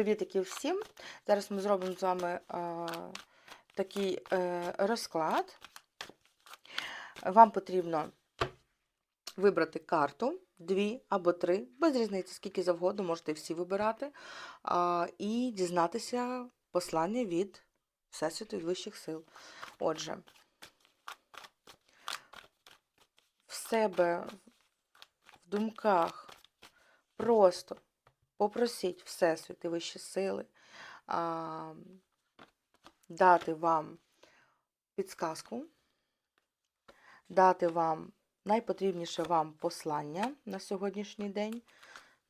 Привітики всім! Зараз ми зробимо з вами а, такий е, розклад. Вам потрібно вибрати карту, дві або три, без різниці, скільки завгодно, можете всі вибирати, а, і дізнатися послання від Всесвіту від вищих сил. Отже, в себе в думках просто попросіть Всесвіт і вищі сили а, дати вам підсказку, дати вам найпотрібніше вам послання на сьогоднішній день,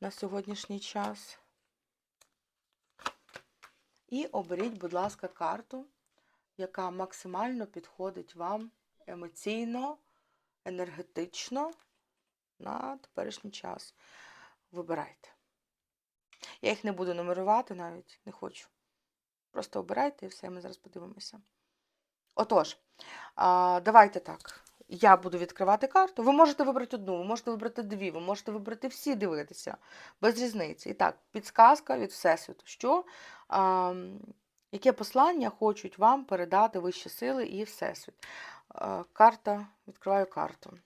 на сьогоднішній час. І оберіть, будь ласка, карту, яка максимально підходить вам емоційно, енергетично на теперішній час. Вибирайте. Я їх не буду нумерувати навіть, не хочу. Просто обирайте і все, ми зараз подивимося. Отож, давайте так. Я буду відкривати карту. Ви можете вибрати одну, ви можете вибрати дві, ви можете вибрати всі дивитися, без різниці. І так, підсказка від Всесвіту. Що, а, яке послання хочуть вам передати вищі сили і Всесвіт? А, карта, відкриваю карту.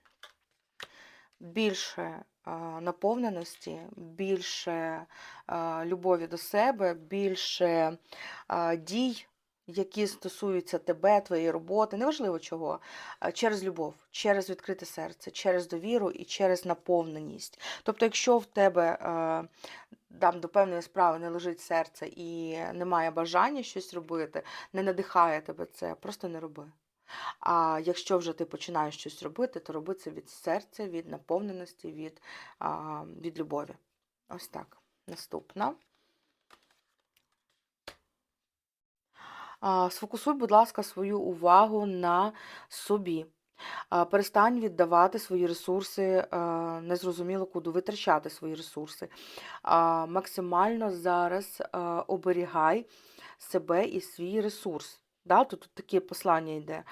Більше наповненості, більше любові до себе, більше дій, які стосуються тебе, твоєї роботи, неважливо чого, через любов, через відкрите серце, через довіру і через наповненість. Тобто, якщо в тебе там до певної справи не лежить серце і немає бажання щось робити, не надихає тебе це, просто не роби. А якщо вже ти починаєш щось робити, то роби це від серця, від наповненості, від, а, від любові. Ось так. Наступна. Сфокусуй, будь ласка, свою увагу на собі. Перестань віддавати свої ресурси, а, незрозуміло куди витрачати свої ресурси. Максимально зараз а, оберігай себе і свій ресурс. Да? Тут, таке послання йде.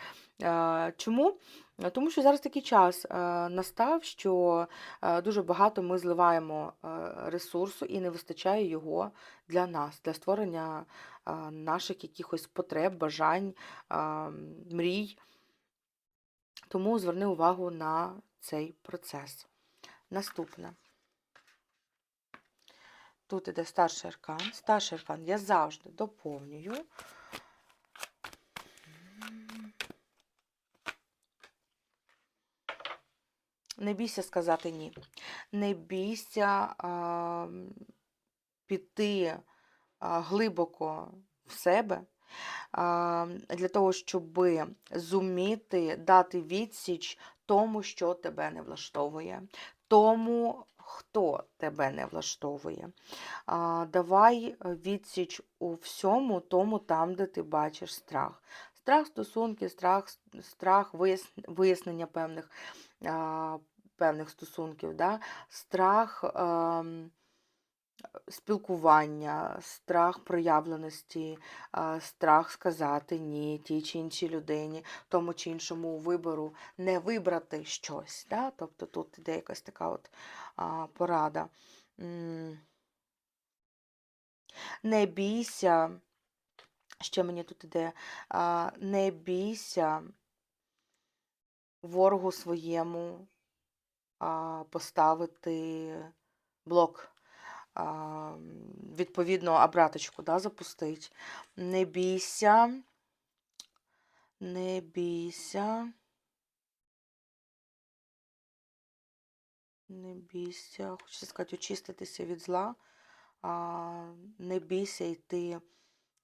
Е, Чому? Е, Тому що зараз такий час е, настав, що дуже багато ми зливаємо ресурсу і не вистачає його для нас, для створення наших якихось потреб, бажань, мрій. Тому зверни увагу на цей процес. Наступне. Тут іде старший аркан. Старший аркан я завжди доповнюю. Не бійся сказати ні. Не бійся а, піти а, глибоко в себе а, для того, щоб зуміти дати відсіч тому, що тебе не влаштовує, тому, хто тебе не влаштовує. А, Давай відсіч у всьому, тому там, де ти бачиш страх. Страх стосунки, страх, страх вияснення певних а, певних стосунків, да? страх а, спілкування, страх проявленості, а, страх сказати ні тій чи іншій людині, тому чи іншому вибору, не вибрати щось. Да? Тобто тут іде якась така от а, порада. Не бійся, ще мені тут іде, не бійся ворогу своєму поставити блок, відповідно, обраточку да, запустить. Не бійся, не бійся. Не бійся, хочу сказати, очиститися від зла, не бійся йти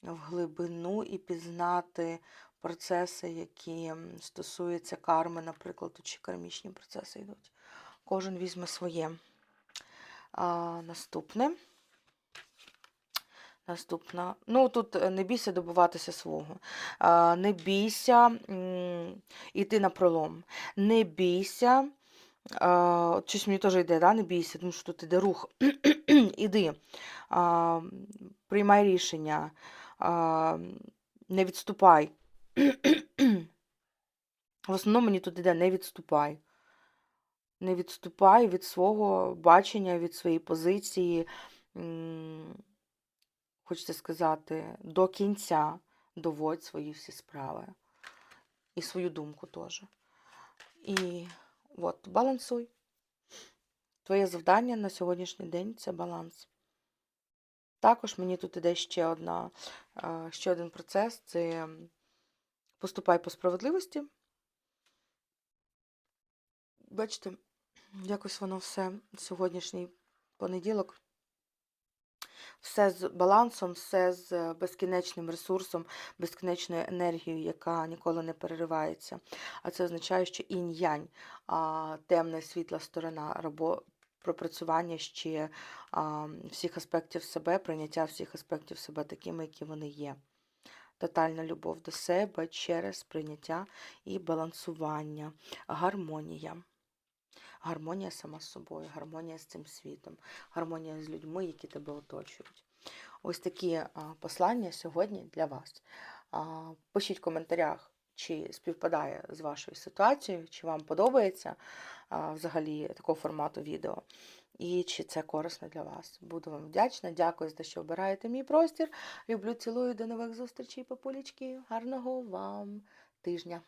в глибину і пізнати процеси, які стосуються карми, наприклад, чи кармічні процеси йдуть. Кожен візьме своє. А, Наступне. Наступна. Ну, тут е, не бійся добуватися свого. А, Не бійся йти на пролом. Не бійся. Щось мені теж йде, да? не бійся, тому що тут йде рух. Іди, приймай рішення, не відступай. В основному мені тут іде не відступай. Не відступай від свого бачення, від своєї позиції. хочеться сказати, до кінця доводь свої всі справи. І свою думку теж. І от, балансуй. Твоє завдання на сьогоднішній день це баланс. Також мені тут іде ще, одна, ще один процес це поступай по справедливості. Бачите, якось воно все сьогоднішній понеділок. Все з балансом, все з безкінечним ресурсом, безкінечною енергією, яка ніколи не переривається. А це означає, що інь-янь, темна світла сторона пропрацювання ще а, всіх аспектів себе, прийняття всіх аспектів себе такими, які вони є. Тотальна любов до себе через прийняття і балансування, гармонія. Гармонія сама з собою, гармонія з цим світом, гармонія з людьми, які тебе оточують. Ось такі послання сьогодні для вас. Пишіть в коментарях, чи співпадає з вашою ситуацією, чи вам подобається взагалі такого формату відео, і чи це корисно для вас. Буду вам вдячна. Дякую за те, що обираєте мій простір. Люблю, цілую, до нових зустрічей, папулічки. Гарного вам тижня!